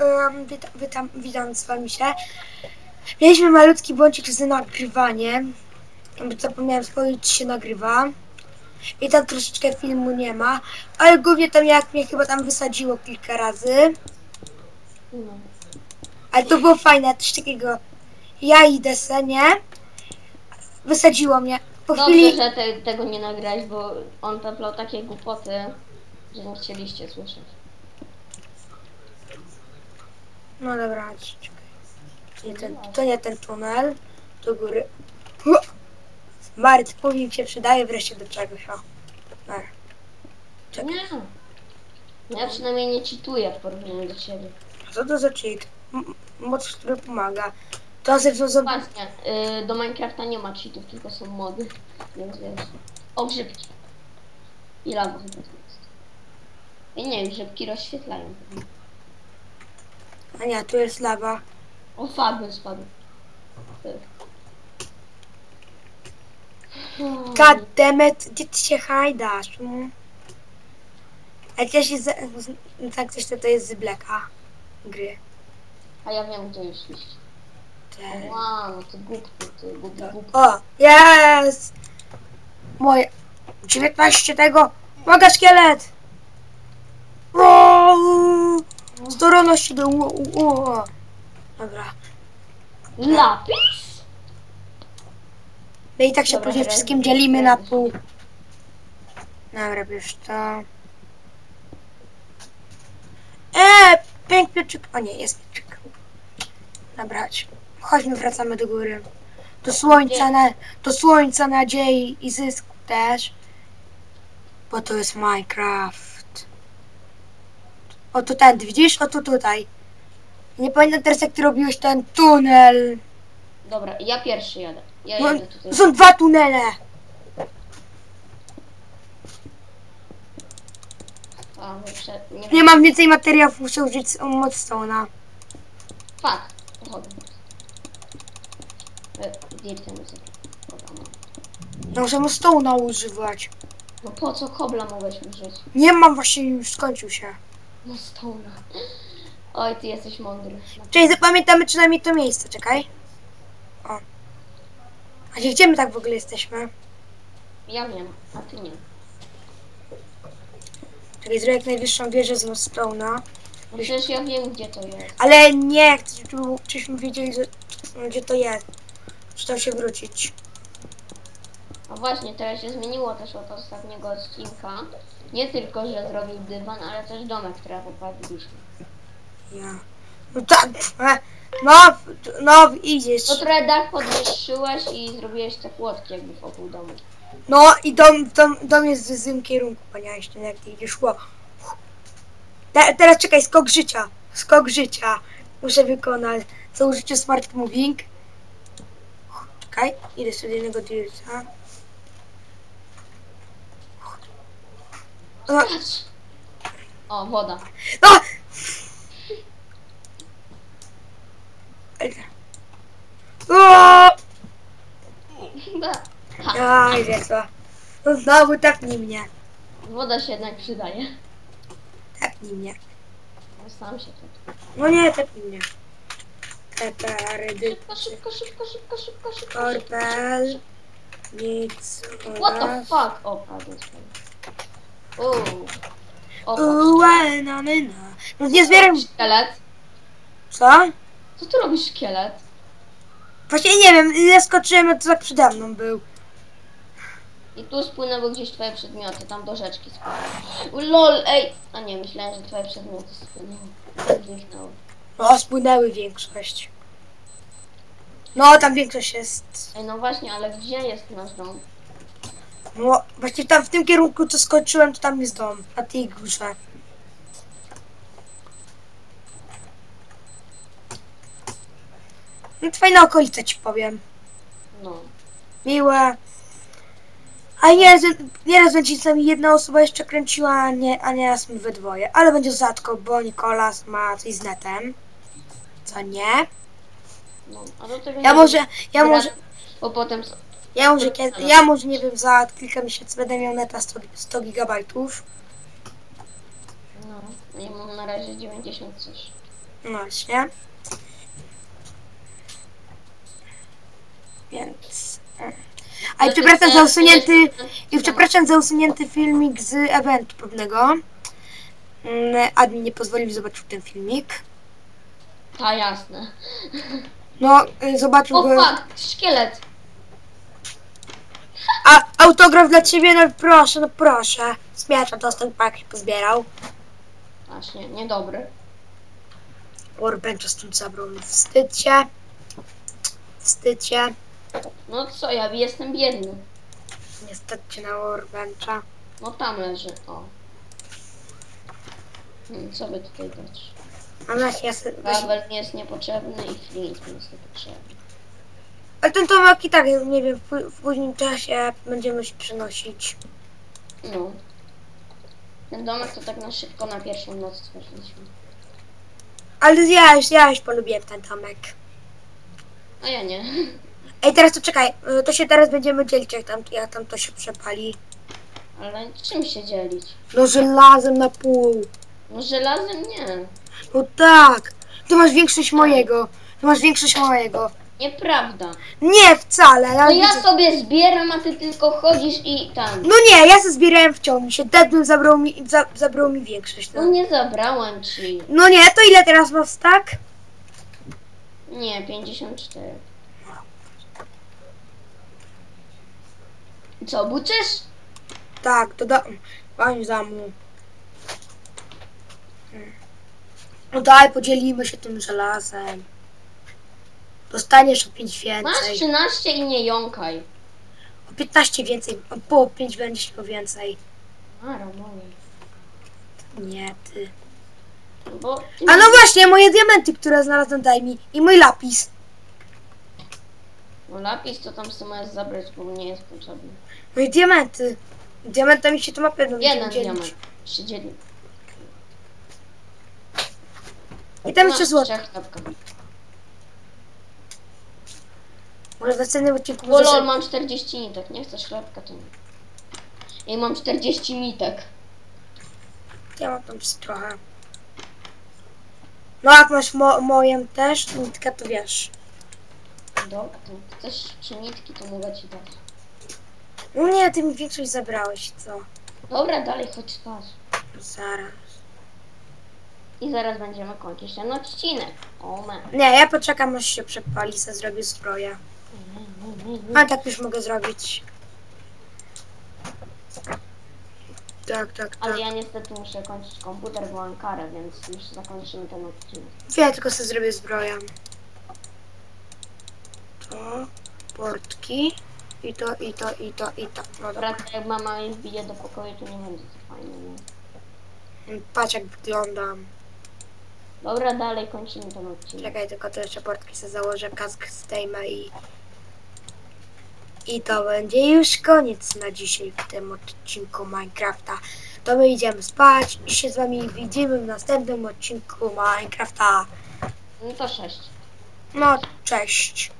um, witam, witam, witam z wami się. Mieliśmy malutki błądzik z nagrywaniem. Zapomniałem spojrzeć, czy się nagrywa. I tam troszeczkę filmu nie ma. Ale głównie tam jak mnie chyba tam wysadziło kilka razy. Ale to było fajne, coś takiego. Ja idę se, nie? Wysadziło mnie. Po Dobrze, chwili... że te, tego nie nagrałeś, bo on peplał takie głupoty, że nie chcieliście słyszeć. No dobra, czekaj. To nie ten, to nie ten tunel. Do góry. Maryt, mi się przydaje wreszcie do czegoś, o. Dobra. Czekaj. Nie. Ja przynajmniej nie cheatuję w porównaniu do ciebie. Co to za cheat? M- Moc, który pomaga. To ze względu... Właśnie, y, do Minecrafta nie ma cheatów, tylko są mody. Więc wiesz. O, grzybki. I lawa chyba to jest. Ja nie wiem, grzybki rozświetlają. A nie, tu jest lawa. O, farby spadł. Y. God damn it, gdzie ty się hajdasz? Mm. A też jest... z- z- Tak coś to, to jest z Blacka. Gry. A ja wiem, gdzie już iść. Te... Wow, no ty głupku, ty głupi głupku. O, jest! Moje... 19 tego! Uwaga, szkielet! O, Się do... u- u- u- Dobra. Lapis? No i tak się Dobra, później wszystkim dzielimy na pół. Dobra, bierz to. Eee, pęk mieczyk. O nie, jest mieczyk. Dobra, chodź. Chodźmy, wracamy do góry. Do słońca, na, do słońca nadziei i zysku też. Bo to jest Minecraft. O tu tędy, widzisz? O tu tutaj. Nie pamiętam teraz jak ty robiłeś ten tunel. Dobra, ja pierwszy jadę. Ja No, jadę tutaj. są dwa tunele. A, muszę, nie, Nie mam więcej materiałów, muszę użyć modstone'a. Fuck, pochodzę. E, Dirta muzyka. Dobra, mam. No muszę modstone'a używać. No po co kobla mogłeś użyć? Nie mam właśnie, już skończył się. No stona. Oj, ty jesteś mądry. Czyli zapamiętamy przynajmniej to miejsce, czekaj. O. A gdzie, my tak w ogóle jesteśmy? Ja wiem, a ty nie. Czekaj, zrobię jak najwyższą wieżę z modstone'a. No przecież ja wiem, gdzie to jest. Ale nie, chcę, żeby- żebyśmy wiedzieli, gdzie to jest. Czy tam się wrócić. A właśnie, teraz się zmieniło też od ostatniego odcinka. Nie tylko, że zrobił dywan, ale też domek, który popadliśmy. Ja. No tak, e, no, no idziesz. No trochę dach podwyższyłeś i zrobiłeś te płotki jakby wokół domu. No i dom, dom, dom jest w złym kierunku, panie Einstein, jak ty idziesz. Te, teraz czekaj, skok życia. Skok życia. Muszę wykonać. Co użycie smart moving. Czekaj, idę sobie do jednego dirta. Patrz! O, woda. no! O! Aj, co. No znowu tepnij mnie. Woda się jednak przydaje. Tepnij mnie. No, Sam się tu. No nie, tepnij mnie. Teperydy. Szybko, szybko, szybko, szybko, szybko, szybko. Portal. Nic. What the fuck? O, padł sobie. Uuu. O, patrz. Uła, na, na, na. No nie zbieram. Szkielet. Co? Co tu robi szkielet? Właśnie nie wiem, ile skoczyłem, a to tak przede mną był. I tu spłynęły gdzieś twoje przedmioty, tam do rzeczki spłynęły. Lol, ej! A nie, myślałem, że twoje przedmioty spłynęły. Zniknęły. No, spłynęły większość. No, tam większość jest. Ej, no właśnie, ale gdzie jest nasz dom? No, właśnie tam w tym kierunku, co skoczyłem, to tam jest dom. Na tej górze. No, fajna okolica ci powiem. No. miłe. A nie, nieraz będzie z nami jedna osoba jeszcze kręciła, a nie, a nieraz my we dwoje. Ale będzie rzadko, bo Nikolas ma coś z netem. Co nie? no. A do tego Ja nie może, ja może, Bo potem... s- ja może, kiedy, ja może nie wiem, za kilka miesięcy będę miał neta 100, 100 gigabajtów. No. Ja mam na razie 90 coś. No właśnie. Więc... mm. A i przepraszam za usunięty... I przepraszam za usunięty filmik z eventu pewnego. Mm, Admin nie pozwolił zobaczyć ten filmik. Ta jasne. No, y, zobaczył O go. fuck, szkielet. A autograf dla ciebie, no proszę, no proszę. Zmiacza dostęp pak pozbierał. Właśnie, niedobry. Warbencha stąd zabrał mi wstydcie. Wstydcie. No co, ja jestem biedny. Niestety na Warbencha. No tam leży, o. Hmm, co by tutaj dać? A se, właśnie, Gravel nie jest niepotrzebny i flint jest niepotrzebny. Ale ten tomek i tak, nie wiem, w, w późnym czasie będziemy się przenosić. No. Ten domek to tak na szybko na pierwszą noc stworzyliśmy. Ale ja już, ja już polubiłem ten tomek. A ja nie. Ej, teraz to czekaj, y, to się teraz będziemy dzielić, jak tam, jak tam to się przepali. Ale czym się dzielić? No żelazem na pół. No żelazem nie. No tak. Ty masz większość mojego. Ty masz większość mojego. Nieprawda. Nie, wcale. Ja No ja widzę- sobie zbieram, a ty tylko chodzisz i tam. No nie, ja se zbierałem w ciągu się. Deadpool zabrał mi, za, zabrał mi większość. No No. nie zabrałam ci. no nie, to ile teraz masz tak? Nie, 54. Co, buczysz? Tak, to da... Pani za. Hmm. No daj, podzielimy się tym żelazem. Dostaniesz o 5 Masz więcej. 13 i nie jąkaj. O 15 więcej. O po 5 będziesz miał więcej. Mara. Nie, ty. Bo ty A no właśnie, moje diamenty, które znalazłem, daj mi. I mój lapis. No lapis to tam sobie możesz zabrać, bo nie jest potrzebny. No i diamenty. Diamentami się to ma pewno Jeden będziemy dzielić. diament. Się dzieli. I tam No, jeszcze złoto. trzech. Może w następnym odcinku Bo może lol, mam 40 nitek. Nie chcesz chlebka, to nie. I mam 40 nitek. Ja mam tam trochę. No jak masz mo moją też, nitkę, to wiesz. Dobra, to chcesz trzy nitki, to mogę ci dać. No nie, ty mi większość zabrałeś, co? Dobra, dalej chodź spać. Zaraz. I zaraz będziemy kończyć ten odcinek. O man. Nie, ja poczekam aż się przepali, se zrobię zbroję. A tak już mogę zrobić. Tak, tak, tak. Ale ja niestety muszę kończyć komputer, bo mam karę, więc już zakończymy ten odcinek. Ja tylko sobie zrobię zbroję. To, portki. I to, i to, i to, i to. No dobra. To jak mama mnie wbije do pokoju, to nie będzie to fajne, nie? Patrz jak wyglądam. Dobra, dalej kończymy ten odcinek. Czekaj, tylko to jeszcze portki sobie założę, kask zdejmę i... I to będzie już koniec na dzisiaj w tym odcinku Minecrafta. To my idziemy spać i się z wami widzimy w następnym odcinku Minecrafta. No to sześć. No, cześć.